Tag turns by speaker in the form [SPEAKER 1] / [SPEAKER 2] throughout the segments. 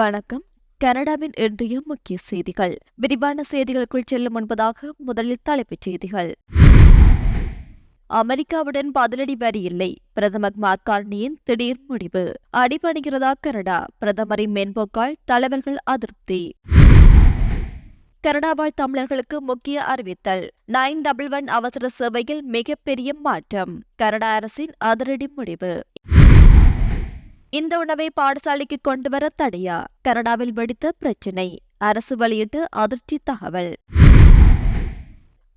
[SPEAKER 1] வணக்கம். கனடாவின் இன்றைய முக்கிய செய்திகள். விரிவான செய்திகளுக்குள் செல்லும் முன்பதாக முதலில் தலைப்புச் செய்திகள். அமெரிக்காவுடன் பதிலடி வரி இல்லை. பிரதமர் மார்கார்னியின் திடீர் முடிவு. அடிபணிகிறதா கனடா? பிரதமரின் மென்போக்கால் தலைவர்கள் அதிருப்தி. கனடா வாழ் தமிழர்களுக்கு முக்கிய அறிவித்தல். நைன் டபுள் ஒன் அவசர சேவையில் மிகப்பெரிய மாற்றம். கனடா அரசின் அதிரடி முடிவு. இந்த உணவை பாடசாலைக்கு கொண்டு வர தடையா? கனடாவில் வெடித்த பிரச்சினை. அரசு வெளியிட்டு அதிர்ச்சி தகவல்.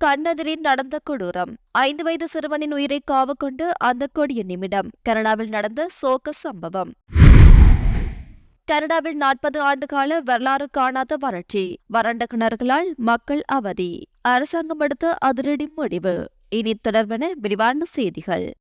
[SPEAKER 1] கண்ணெதிரில் நடந்த கொடூரம். ஐந்து வயது சிறுவனின் உயிரை காவு கொண்டு அந்த கொடிய நிமிடம். கனடாவில் நடந்த சோக சம்பவம். கனடாவில் நாற்பது ஆண்டுகால வரலாறு காணாத வறட்சி. வறண்ட கிணறுகளால் மக்கள் அவதி. அரசாங்கம் எடுத்த அதிரடி முடிவு. இனி தொடர்பென விரிவான செய்திகள்.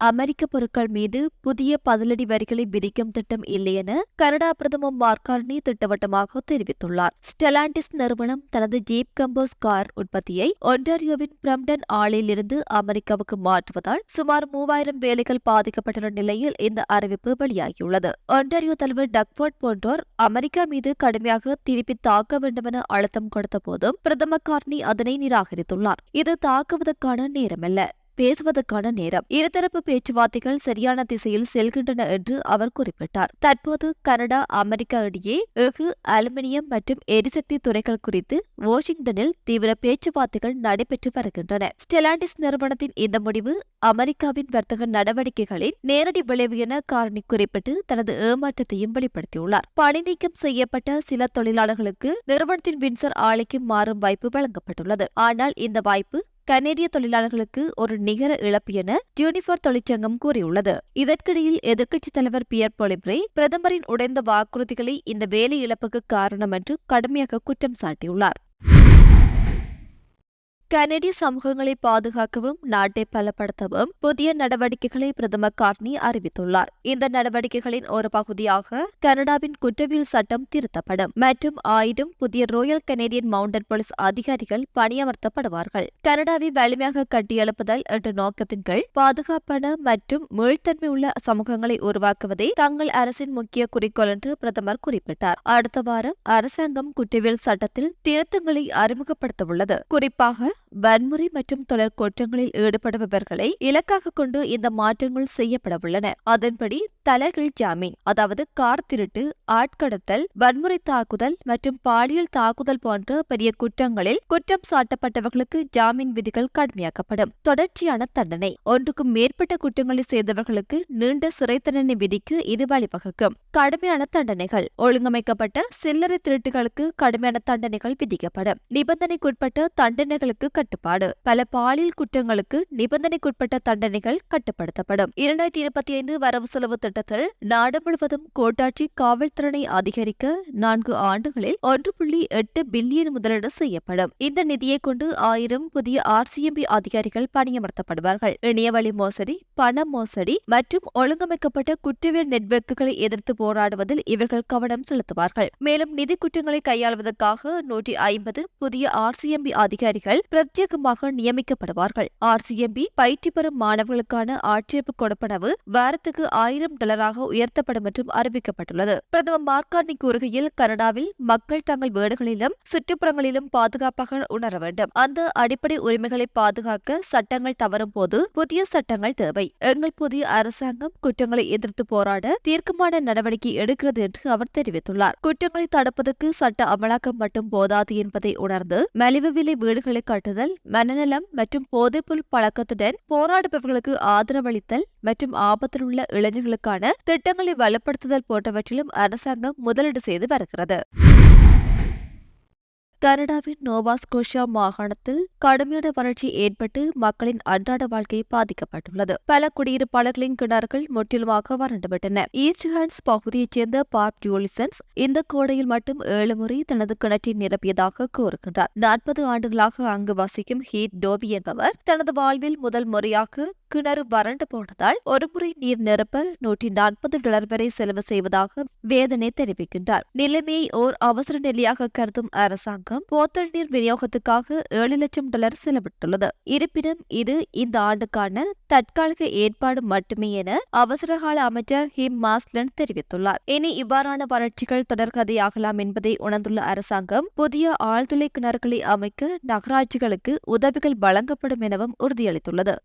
[SPEAKER 1] அமெரிக்க பொருட்கள் மீது புதிய பதிலடி வரிகளை விதிக்கும் திட்டம் இல்லை என கனடா பிரதமர் மார்கார்னி திட்டவட்டமாக தெரிவித்துள்ளார். ஸ்டெலாண்டிஸ் நிறுவனம் தனது ஜீப் கம்போஸ் கார் உற்பத்தியை ஒன்டாரியோவின் பிரம்டன் ஆலையிலிருந்து அமெரிக்காவுக்கு மாற்றுவதால் சுமார் மூவாயிரம் வேலைகள் பாதிக்கப்பட்டுள்ள நிலையில் இந்த அறிவிப்பு வெளியாகியுள்ளது. ஒன்டாரியோ தலைவர் டக்ஃபோர்ட் போன்றோர் அமெரிக்கா மீது கடுமையாக திருப்பி தாக்க வேண்டுமென அழுத்தம் கொடுத்த போதும் பிரதமர் கார்னி அதனை நிராகரித்துள்ளார். இது தாக்குவதற்கான நேரமல்ல. பேசுவதற்கான நேரம். இருதரப்பு பேச்சுவார்த்தைகள் சரியான திசையில் செல்கின்றன என்று அவர் குறிப்பிட்டார். தற்போது கனடா அமெரிக்கா இடையே எஃகு அலுமினியம் மற்றும் எரிசக்தி துறைகள் குறித்து வாஷிங்டனில் தீவிர பேச்சுவார்த்தைகள் நடைபெற்று வருகின்றன. ஸ்டெலாண்டிஸ் நிறுவனத்தின் இந்த முடிவு அமெரிக்காவின் வர்த்தக நடவடிக்கைகளின் நேரடி விளைவு என காரணி குறிப்பிட்டு தனது ஏமாற்றத்தையும் வெளிப்படுத்தியுள்ளார். பணி நீக்கம் செய்யப்பட்ட சில தொழிலாளர்களுக்கு நிறுவனத்தின் வின்சர் ஆலைக்கு மாறும் வாய்ப்பு வழங்கப்பட்டுள்ளது. ஆனால் இந்த வாய்ப்பு கனேடிய தொழிலாளர்களுக்கு ஒரு நிகர இழப்பு என ஜூனிஃபர் தொழிற்சங்கம் கூறியுள்ளது. இதற்கிடையில் எதிர்க்கட்சித் தலைவர் பியர் பொலிப்ரே பிரதமரின் உடைந்த வாக்குறுதிகளை இந்த வேலை இழப்புக்கு காரணம் என்று கடுமையாக குற்றம் சாட்டியுள்ளார். கனடிய சமூகங்களை பாதுகாக்கவும் நாட்டை பலப்படுத்தவும் புதிய நடவடிக்கைகளை பிரதமர் கார்னி அறிவித்துள்ளார். இந்த நடவடிக்கைகளின் ஒரு பகுதியாக கனடாவின் குற்றவியல் சட்டம் திருத்தப்படும். மற்றும் ஆயிரம் புதிய ரோயல் கனேடியன் மவுண்டன் போலீஸ் அதிகாரிகள் பணியமர்த்தப்படுவார்கள். கனடாவை வலிமையாக கட்டியெழுப்புதல் என்ற நோக்கத்தின் கீழ் பாதுகாப்பான மற்றும் மீழ்த்தன்மை உள்ள சமூகங்களை உருவாக்குவதே தங்கள் அரசின் முக்கிய குறிக்கோள் என்று பிரதமர் குறிப்பிட்டார். அடுத்த வாரம் அரசாங்கம் குற்றவியல் சட்டத்தில் திருத்தங்களை அறிமுகப்படுத்தவுள்ளது. குறிப்பாக வன்முறை மற்றும் தொடர் குற்றங்களில் ஈடுபடுபவர்களை இலக்காக கொண்டு இந்த மாற்றங்கள் செய்யப்படவுள்ளன. அதன்படி தலைகீழ் ஜாமீன் அதாவது கார் திருட்டு ஆட்கடத்தல் வன்முறை தாக்குதல் மற்றும் பாலியல் தாக்குதல் போன்ற பெரிய குற்றங்களில் குற்றம் சாட்டப்பட்டவர்களுக்கு ஜாமீன் விதிகள் கடுமையாக்கப்படும். தொடர்ச்சியான தண்டனை ஒன்றுக்கும் மேற்பட்ட குற்றங்களை செய்தவர்களுக்கு நீண்ட சிறை தண்டனை விதிக்கு இது வழிவகுக்கும். கடுமையான தண்டனைகள் ஒழுங்கமைக்கப்பட்ட சில்லறை திருட்டுகளுக்கு கடுமையான தண்டனைகள் விதிக்கப்படும். நிபந்தனைக்குட்பட்ட தண்டனைகளுக்கு கட்டுப்பாடு. பல பாலியல் குற்றங்களுக்கு நிபந்தனைக்குட்பட்ட தண்டனைகள் கட்டுப்படுத்தப்படும். இரண்டாயிரத்தி இருபத்தி ஐந்து வரவு செலவு திட்டத்தில் நாடு முழுவதும் கோட்டாட்சி காவல்திறனை அதிகரிக்க நான்கு ஆண்டுகளில் ஒன்று புள்ளி எட்டு பில்லியன் முதலீடு செய்யப்படும். இந்த நிதியை கொண்டு ஆயிரம் புதிய ஆர்சிஎம்பி அதிகாரிகள் பணியமர்த்தப்படுவார்கள். இணையவழி மோசடி பண மோசடி மற்றும் ஒழுங்கமைக்கப்பட்ட குற்றவியல் நெட்வொர்க்குகளை எதிர்த்து போராடுவதில் இவர்கள் கவனம் செலுத்துவார்கள். மேலும் நிதி குற்றங்களை கையாள்வதற்காக நூற்றி ஐம்பது புதிய ஆர்சிஎம்பி அதிகாரிகள் பிரத்யேகமாக நியமிக்கப்படுவார்கள். ஆர்சிஎம்பி பயிற்சி பெறும் மாணவர்களுக்கான ஆட்சேபு கொடுப்பனவு வாரத்துக்கு ஆயிரம் டாலராக உயர்த்தப்படும் என்றும் அறிவிக்கப்பட்டுள்ளது. பிரதமர் மார்கார்னி கூறுகையில் கனடாவில் மக்கள் தங்கள் வீடுகளிலும் சுற்றுப்புறங்களிலும் பாதுகாப்பாக உணர வேண்டும். அந்த அடிப்படை உரிமைகளை பாதுகாக்க சட்டங்கள் தவறும் போது புதிய சட்டங்கள் தேவை. எங்கள் புதிய அரசாங்கம் குற்றங்களை எதிர்த்து போராட தீர்க்கமான நடவடிக்கை எடுக்கிறது என்று அவர் தெரிவித்துள்ளார். குற்றங்களை தடுப்பதற்கு சட்ட அமலாக்கம் மட்டும் போதாது என்பதை உணர்ந்து மலிவு விலை வீடுகளை கட்டுதல் மனநலம் மற்றும் போதைப்பொருள் பழக்கத்துடன் போராடுபவர்களுக்கு ஆதரவளித்தல் மற்றும் ஆபத்தில் உள்ள இளைஞர்களுக்கான திட்டங்களை வலுப்படுத்துதல் போன்றவற்றிலும் அரசாங்கம் முதலீடு செய்து வருகிறது. கனடாவின் நோவா ஸ்கோஷியா மாகாணத்தில் கடுமையான வறட்சி ஏற்பட்டு மக்களின் அன்றாட வாழ்க்கை பாதிக்கப்பட்டுள்ளது. பல குடியிருப்பாளர்களின் கிணறுகள் முற்றிலுமாக வறண்டுவிட்டன. ஈஸ்ட் பகுதியைச் சேர்ந்த பார்ப் ஜூலிசன்ஸ் இந்த கோடையில் மட்டும் ஏழு முறை தனது கிணற்றை நிரப்பியதாக கூறுகின்றார். நாற்பது ஆண்டுகளாக அங்கு வசிக்கும் ஹீட் டோபி என்பவர் தனது வாழ்வில் முதல் முறையாக கிணறு வறண்டு போனதால் ஒருமுறை நீர் நிரப்ப நூற்றி நாற்பது டாலர் வரை செலவு செய்வதாக வேதனை தெரிவிக்கின்றார். நிலைமையை ஓர் அவசர நிலையாக கருதும் அரசாங்கம் போத்தல் நீர் விநியோகத்துக்காக ஏழு லட்சம் டாலர் செலவிட்டுள்ளது. இருப்பினும் இது இந்த ஆண்டுக்கான தற்காலிக ஏற்பாடு மட்டுமே என அவசரகால அமைச்சர் ஹிம் மாஸ்லன் தெரிவித்துள்ளார். இனி இவ்வாறான வறட்சிகள் தொடர்கதையாகலாம் என்பதை உணர்ந்துள்ள அரசாங்கம் புதிய ஆழ்துளை கிணறுகளை அமைக்க நகராட்சிகளுக்கு உதவிகள் வழங்கப்படும் எனவும் உறுதியளித்துள்ளது.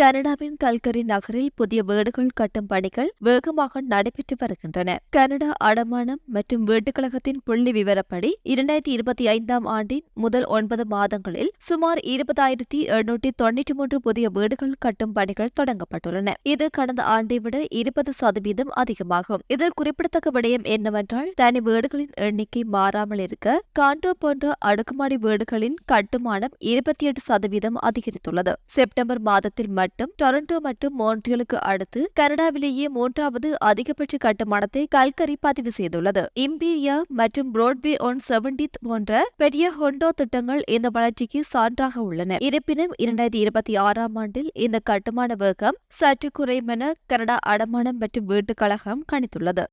[SPEAKER 1] கனடாவின் கல்கரி நகரில் புதிய வீடுகள் கட்டும் பணிகள் வேகமாக நடைபெற்று வருகின்றன. கனடா அடமானம் மற்றும் வீட்டுக்கழகத்தின் புள்ளி விவரப்படி இரண்டாயிரத்தி இருபத்தி ஐந்தாம் ஆண்டின் முதல் ஒன்பது மாதங்களில் சுமார் இருபதாயிரத்தி எழுநூற்றி தொன்னூற்றி மூன்று புதிய வீடுகள் கட்டும் பணிகள் தொடங்கப்பட்டுள்ளன. இது கடந்த ஆண்டை விட இருபது சதவீதம் அதிகமாகும். இதில் குறிப்பிடத்தக்க விடயம் என்னவென்றால் தனி வீடுகளின் எண்ணிக்கை மாறாமல் இருக்க காண்டோ போன்ற அடுக்குமாடி வீடுகளின் கட்டுமானம் இருபத்தி எட்டு சதவீதம் அதிகரித்துள்ளது. செப்டம்பர் மாதத்தில் கட்டம் டொரண்டோ மற்றும் மோன்ட்ரியலுக்கு அடுத்து கனடாவிலேயே மூன்றாவது அதிகபட்ச கட்டுமானத்தை கல்கரி பதிவு செய்துள்ளது. இம்பீரியா மற்றும் புரோட்வே ஒன் செவன்டித் போன்ற பெரிய ஹொண்டோ திட்டங்கள் இந்த வளர்ச்சிக்கு சான்றாக உள்ளன. இருப்பினும் இரண்டாயிரத்தி இருபத்தி ஆறாம் ஆண்டில் இந்த கட்டுமான வேகம் சற்று குறையும் கனடா அடமானம் மற்றும் வீட்டுக் கழகம் கணித்துள்ளது.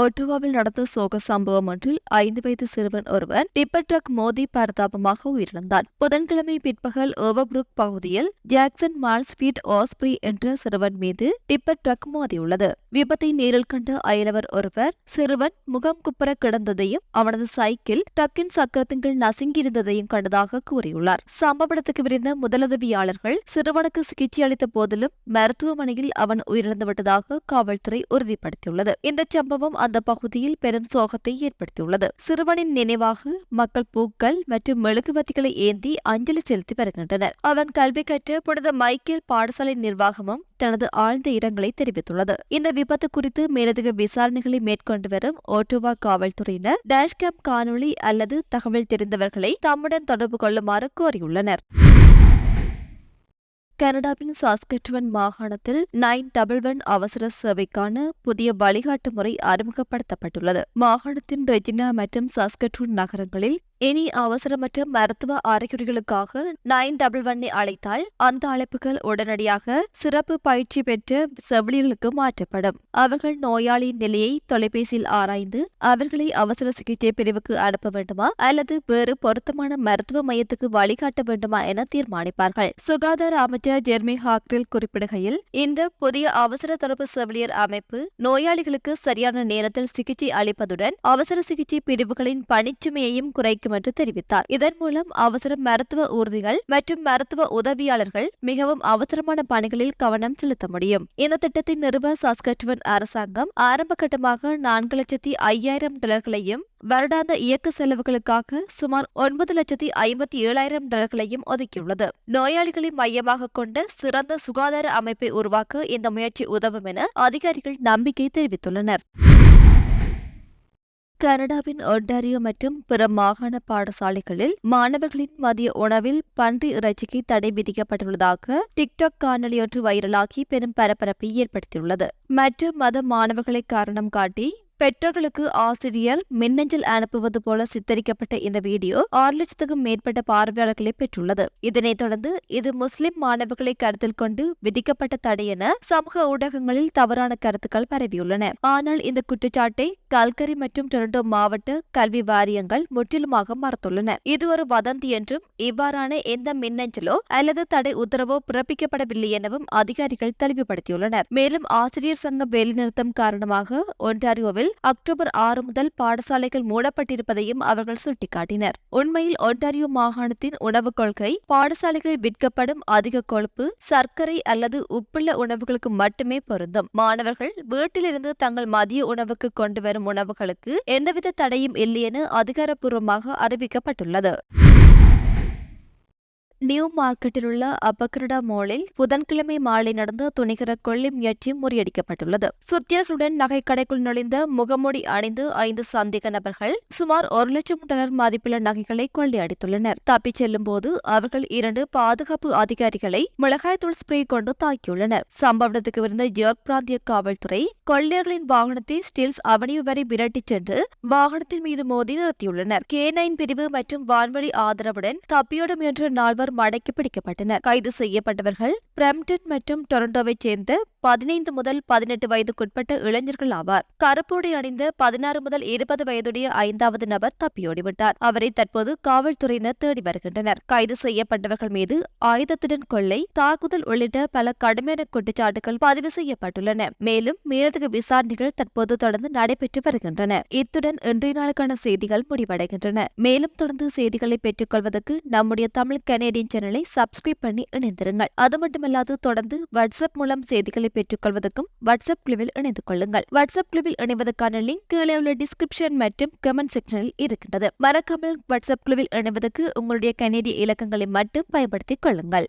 [SPEAKER 1] ஒட்டுவாவில் நடந்த சோக சம்பவம் ஒன்றில் ஐந்து வயது சிறுவன் ஒருவன் டிப்பர் ட்ரக் மோதி பரிதாபமாக உயிரிழந்தான். புதன்கிழமை பிற்பகல் ஓவர்புருக் பகுதியில் ஜாக்சன் மால்ஸ்பீட் ஆஸ்பிரி என்ற சிறுவன் மீது டிப்பர் ட்ரக் மோதியுள்ளது. விபத்தை நேரில் கண்ட அயலவர் ஒருவர் சிறுவன் முகம் குப்புற கிடந்ததையும் அவனது சைக்கிள் ட்ரக்கின் சக்கரத்தின் நசுங்கியிருந்ததையும் கண்டதாக கூறியுள்ளார். சம்பவ இடத்துக்கு விரைந்த முதலுதவியாளர்கள் சிறுவனுக்கு சிகிச்சை அளித்த போதிலும் மருத்துவமனையில் அவன் உயிரிழந்துவிட்டதாக காவல்துறை உறுதிப்படுத்தியுள்ளது. இந்த சம்பவம் அந்த பகுதியில் பெரும் சோகத்தை ஏற்படுத்தியுள்ளது. சிறுவனின் நினைவாக மக்கள் பூக்கள் மற்றும் மெழுகுவத்திகளை ஏந்தி அஞ்சலி செலுத்தி வருகின்றனர். அவன் கல்வி கற்ற புனித மைக்கேல் பாடசாலை நிர்வாகமும் தனது ஆழ்ந்த இரங்கலை தெரிவித்துள்ளது. இந்த விபத்து குறித்து மேலதிக விசாரணைகளை மேற்கொண்டு வரும் ஓட்டோவா காவல்துறையினர் டேஷ்கேம் காணொளி அல்லது தகவல் தெரிந்தவர்களை தம்முடன் தொடர்பு கொள்ளுமாறு கோரியுள்ளனர். கனடாவின் சாஸ்கட்வன் மாகாணத்தில் நைன் டபுள் ஒன் அவசர சேவைக்கான புதிய வழிகாட்டு முறை அறிமுகப்படுத்தப்பட்டுள்ளது. மாகாணத்தின் ரெஜினா மற்றும் சாஸ்கட்வன் நகரங்களில் இனி அவசரமற்ற மருத்துவ அறிகுறிகளுக்காக நைன் டபுள் ஒன்னை அழைத்தால் அந்த அழைப்புகள் உடனடியாக சிறப்பு பயிற்சி பெற்ற செவிலியர்களுக்கு மாற்றப்படும். அவர்கள் நோயாளியின் நிலையை தொலைபேசியில் ஆராய்ந்து அவர்களை அவசர சிகிச்சை பிரிவுக்கு அனுப்ப வேண்டுமா அல்லது வேறு பொருத்தமான மருத்துவ மையத்துக்கு வழிகாட்ட வேண்டுமா என தீர்மானிப்பார்கள். சுகாதார அமைச்சர் ஜெர்மி ஹாக்ரில் குறிப்பிடுகையில் இந்த புதிய அவசர தொடர்பு செவிலியர் அமைப்பு நோயாளிகளுக்கு சரியான நேரத்தில் சிகிச்சை அளிப்பதுடன் அவசர சிகிச்சை பிரிவுகளின் பணிச்சுமையையும் குறைக்கும் என்று தெரிவித்தார். இதன் மூலம் அவசர மருத்துவ ஊர்திகள் மற்றும் மருத்துவ உதவியாளர்கள் மிகவும் அவசரமான பணிகளில் கவனம் செலுத்த முடியும். இந்த திட்டத்தை நிறுவ சாஸ்கட்வன் அரசாங்கம் ஆரம்ப கட்டமாக நான்கு லட்சத்தி ஐயாயிரம் டாலர்களையும் வருடாந்த இயக்க செலவுகளுக்காக சுமார் ஒன்பது லட்சத்தி ஐம்பத்தி ஏழாயிரம் டாலர்களையும் ஒதுக்கியுள்ளது. நோயாளிகளை மையமாக கொண்ட சிறந்த சுகாதார அமைப்பை உருவாக்க இந்த முயற்சி உதவும் என அதிகாரிகள் நம்பிக்கை தெரிவித்துள்ளனர். கனடாவின் ஒன்டாரியோ மற்றும் பிற மாகாண பாடசாலைகளில் மாணவர்களின் மதிய உணவில் பன்றி இறைச்சிக்கு தடை விதிக்கப்பட்டுள்ளதாக டிக்டாக் காணொலியொன்று வைரலாகி பெரும் பரபரப்பை ஏற்படுத்தியுள்ளது. மற்ற மத மாணவர்களை காரணம் காட்டி பெற்றோர்களுக்கு ஆசிரியர் மின்னஞ்சல் அனுப்புவது போல சித்தரிக்கப்பட்ட இந்த வீடியோ ஆறு லட்சத்துக்கும் மேற்பட்ட பார்வையாளர்களை பெற்றுள்ளது. இதனைத் தொடர்ந்து இது முஸ்லிம் மாணவர்களை கருத்தில் கொண்டு விதிக்கப்பட்ட தடை என சமூக ஊடகங்களில் தவறான கருத்துக்கள் பரவியுள்ளன. ஆனால் இந்த குற்றச்சாட்டை கல்கரி மற்றும் டொரண்டோ மாவட்ட கல்வி வாரியங்கள் முற்றிலுமாக மறுத்துள்ளன. இது ஒரு வதந்தி என்றும் இவ்வாறான எந்த மின்னஞ்சலோ அல்லது தடை உத்தரவோ பிறப்பிக்கப்படவில்லை எனவும் அதிகாரிகள் தெளிவுபடுத்தியுள்ளனர். மேலும் ஆசிரியர் சங்க வேலைநிறுத்தம் காரணமாக ஒன்டாரியோவில் அக்டோபர் ஆறு முதல் பாடசாலைகள் மூடப்பட்டிருப்பதையும் அவர்கள் சுட்டிக்காட்டினர். உண்மையில் ஒன்டாரியோ மாகாணத்தின் உணவுக் கொள்கை பாடசாலைகளில் விற்கப்படும் அதிக கொழுப்பு சர்க்கரை அல்லது உப்புள்ள உணவுகளுக்கு மட்டுமே பொருந்தும். மாணவர்கள் வீட்டிலிருந்து தங்கள் மதிய உணவுக்கு கொண்டு வரும் உணவுகளுக்கு எந்தவித தடையும் இல்லை என அதிகாரப்பூர்வமாக அறிவிக்கப்பட்டுள்ளது. நியூ மார்க்கெட்டில் உள்ள அபக்ரடா மாலில் புதன்கிழமை மாலை நடந்த துணிகர கொள்ளி முயற்சி முறியடிக்கப்பட்டுள்ளது. சுத்தியர்களுடன் நகைக்கடைக்குள் நுழைந்த முகமூடி அணிந்து ஐந்து சந்தேக நபர்கள் சுமார் ஒரு லட்சம் டாலர் மதிப்புள்ள நகைகளை கொள்ளையடித்துள்ளனர். தப்பிச் செல்லும் போது அவர்கள் இரண்டு பாதுகாப்பு அதிகாரிகளை மிளகாய்த்தூள் ஸ்ப்ரே கொண்டு தாக்கியுள்ளனர். சம்பவ இடத்துக்கு இருந்த யோர்க் பிராந்திய காவல்துறை கொள்ளையர்களின் வாகனத்தை ஸ்டீல்ஸ் அவனியூ வரை விரட்டிச் சென்று வாகனத்தின் மீது மோதி நிறுத்தியுள்ளனர். கே நைன் பிரிவு மற்றும் வான்வழி ஆதரவுடன் தப்பியோட முயன்ற நால்வர் இருவர் மடக்கி பிடிக்கப்பட்டனர். கைது செய்யப்பட்டவர்கள் பிரம்டன் மற்றும் டொரண்டோவைச் சேர்ந்த பதினைந்து முதல் பதினெட்டு வயதுக்குட்பட்ட இளைஞர்கள் ஆவார். கருப்போடை அணிந்த பதினாறு முதல் இருபது வயதுடைய ஐந்தாவது நபர் தப்பியோடிவிட்டார். அவரை தற்போது காவல்துறையினர் தேடி வருகின்றனர். கைது செய்யப்பட்டவர்கள் மீது ஆயுதத்துடன் கொள்ளை தாக்குதல் உள்ளிட்ட பல கடுமையான குற்றச்சாட்டுகள் பதிவு செய்யப்பட்டுள்ளன. மேலும் மேலதிக விசாரணைகள் தற்போது தொடர்ந்து நடைபெற்று வருகின்றன. இத்துடன் இன்றைய நாளுக்கான செய்திகள் முடிவடைகின்றன. மேலும் தொடர்ந்து செய்திகளை பெற்றுக் கொள்வதற்கு நம்முடைய தமிழ் கனேடியன் சேனலை சப்ஸ்கிரைப் பண்ணி இணைந்திருங்கள். அது மட்டுமல்லாது தொடர்ந்து வாட்ஸ்அப் மூலம் செய்திகளை பெற்றுக் கொள்வதற்கும் வாட்ஸ்அப் குழுவில் இணைந்து கொள்ளுங்கள். வாட்ஸ்அப் குழுவில் இணைவதற்கான லிங்க் கீழே உள்ள டிஸ்கிரிப்ஷன் மற்றும் கமெண்ட் செக்ஷனில் இருக்கின்றது. மறக்காமல் வாட்ஸ்அப் குழுவில் இணைவதற்கு உங்களுடைய கனேடிய இலக்கங்களை மட்டும் பயன்படுத்திக் கொள்ளுங்கள்.